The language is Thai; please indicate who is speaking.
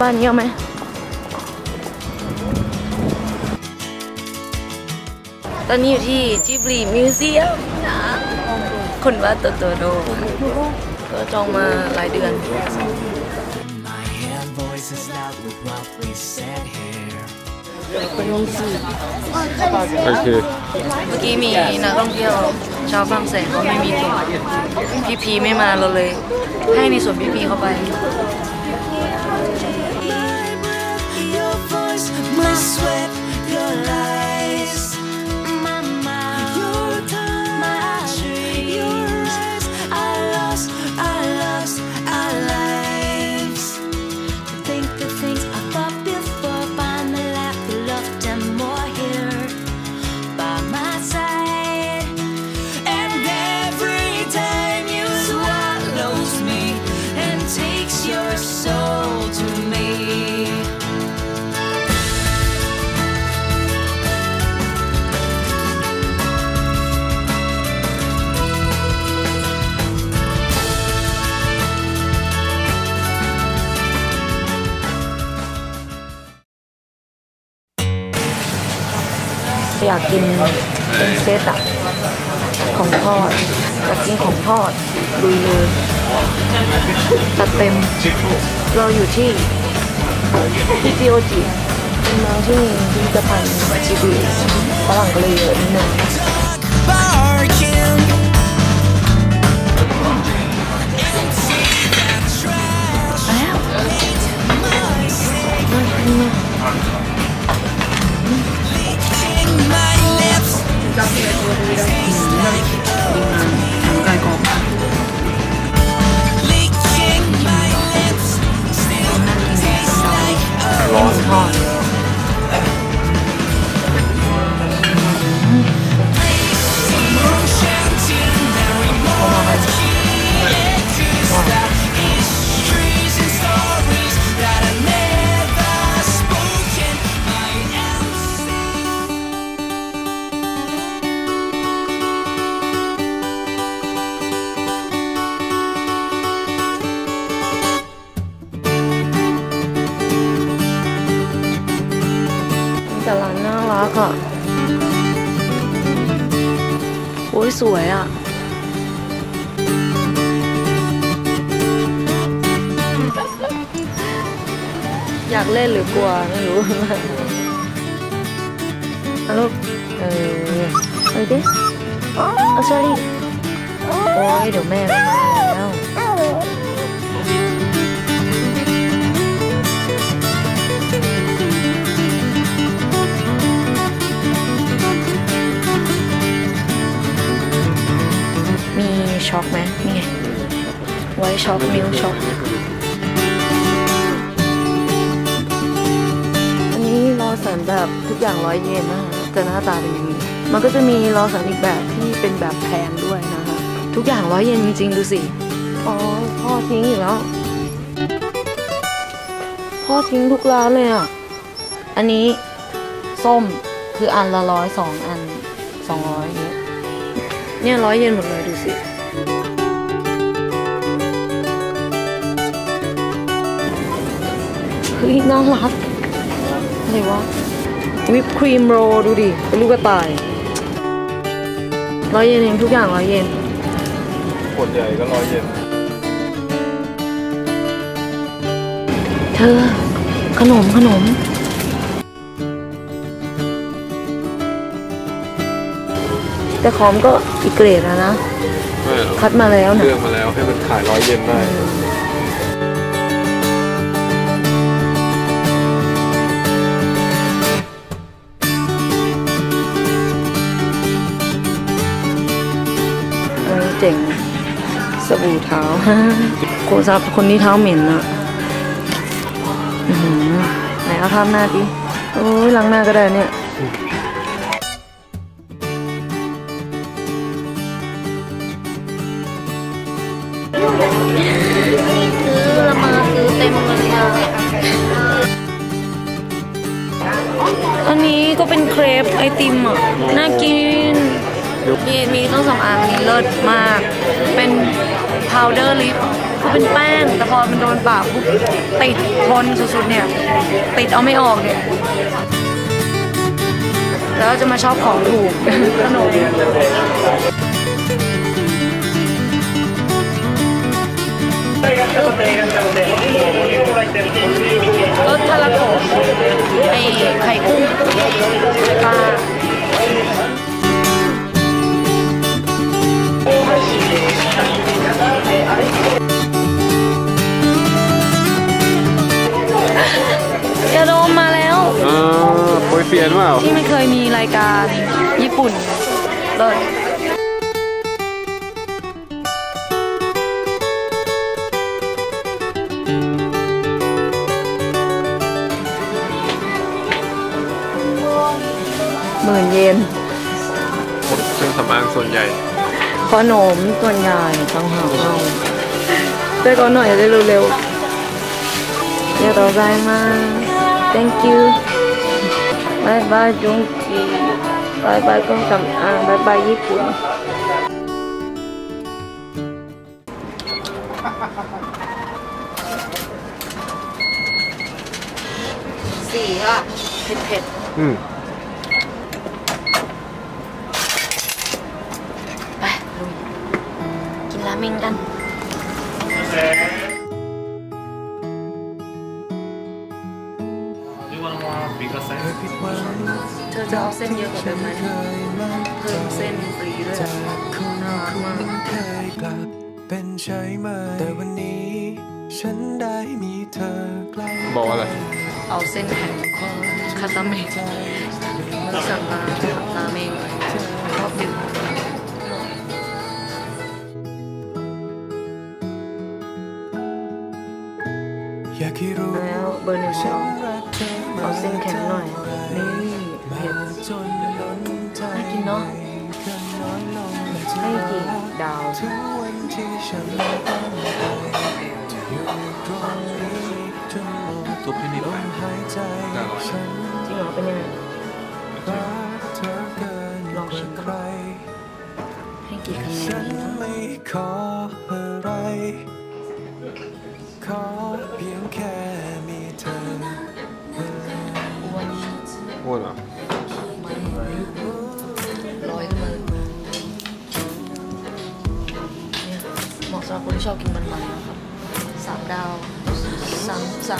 Speaker 1: บ้านเยอะไหมตอนนี้อยู่ที่จิบลีมิวเซียมนะคนว่าโตโตโดก็จองมาหลายเดือน
Speaker 2: My hand voice is loud with what we said here.
Speaker 1: เป็นวงสี่
Speaker 3: โอเค
Speaker 1: เมื่อกี้มีนักท่องเที่ยวชาวฝรั่งเศสเขาไม่มีตัวพี่พีไม่มาเราเลย ให้ในส่วนพี่พีเข้าไป
Speaker 2: sweat, your lies.
Speaker 1: อยากกินเป็นเซตอะของทอดอยากกินของทอดลุยเลยจัดเต็มเราอยู่ที่ที่จิโอจิเป็นเมืองที่มีพิพิธภัณฑ์จิบุฝรั่งก็เลยเยอะนิดนึง ไรักอะ โอ้ยสวยอะ อยากเล่นหรือกลัวไม่รู้อาลูกเออเอาดิเอาเชอรี่โอ้ยเดี๋ยวแม่มา ช็อกมิลช็อกอันนี้รอสันแบบทุกอย่างร้อยเยนนะคะจะหน้าตาเป็นอย่างนี้ มันก็จะมีรอสันอีกแบบที่เป็นแบบแพงด้วยนะคะ ทุกอย่างร้อยเยนจริงๆ ดูสิ อ๋อ พ่อทิ้งอีกแล้ว พ่อทิ้งทุกร้านเลยอะ อันนี้ส้มคืออันละร้อยสองอันสองร้อยเนี้ยเนี่ยร้อยเยนหมดเลยดูสิ เฮ้ยน่ารักอะไรวะวิปครีมโรลดูดิเป็นลูกกระต่ายร้อยเยนเองทุกอย่างร้อยเยน
Speaker 3: ขวดใหญ่ก็ร้อยเยน
Speaker 1: เธอ ขนมขนม แต่ของก็อีกเกรดแล้วนะ
Speaker 3: ไม่หรอก
Speaker 1: คัดมาแล้วนะ
Speaker 3: เลือกมาแล้วให้มันขายร้อยเยนได้
Speaker 1: เจ๋งสบู่เท้าโคซับคนนี้เท้าเหม็นอะไหนเอาทำหน้าดิโอ้ยล้างหน้าก็ได้เนี่ยซื้อละมาซื้อเต็มเลยอะอันนี้ก็เป็นเครปไอติมอะ น่ากิน มีมีเครื่องสำอางนี้เลิศมาก เป็น powder lip คือเป็นแป้ง แต่พอมันโดนปากปุ๊บติดทนสุดๆเนี่ย ติดเอาไม่ออกเนี่ยแล้วจะมาชอบของถูกขนมรสทาราโกไอไข่กุ้งปลา ยาดมมาแล้ว
Speaker 3: อ่าโปรยเปียนเปล่า
Speaker 1: ที่ไม่เคยมีรายการญี่ปุ่นเลยหมื่นเยน
Speaker 3: เครื่องสำอางส่วนใหญ่
Speaker 1: ขนมส่วนใหญ่ต้องหาเอาช่วยเขาหน่อยได้เร็วๆอย่าต่อใจมา thank you บายบายจุงกีบายบายกล้องสำอางบายบายญี่ปุ่นสีค่ะเผ็ดเผ็ด
Speaker 3: อืม
Speaker 1: เมงกันเธอจะเอาเส้นเยอะกว่าเดิมไหมเพิ่มเส้นฟรีด้วยน่ารักมาก
Speaker 4: เคยกลับเป็นใช่ไหมแต่วันนี้ ฉันได้มีเธอใกล้
Speaker 3: บอกว่าอะไร
Speaker 1: เอาเส้นแผ่นคาตาเมะสั่งมาราเมงชอบดื่ม แล้วเบอร์หนึ่งเรา
Speaker 4: เอา
Speaker 1: เส้นแข็งหน่อย นี่เผ็ด
Speaker 4: น่า
Speaker 1: กินเนอะให้กี่ดาว
Speaker 4: ถึงวันที่นต้องไปจะอยู่ตรงนี้จนหมด
Speaker 3: ซุปที่นี่
Speaker 4: ลมหายจ
Speaker 1: ริงเหรอเป็นยังไง
Speaker 4: รักเธอเกินกว่าให้
Speaker 1: กี่คะแนน
Speaker 4: เนี่
Speaker 1: ยเหมาะส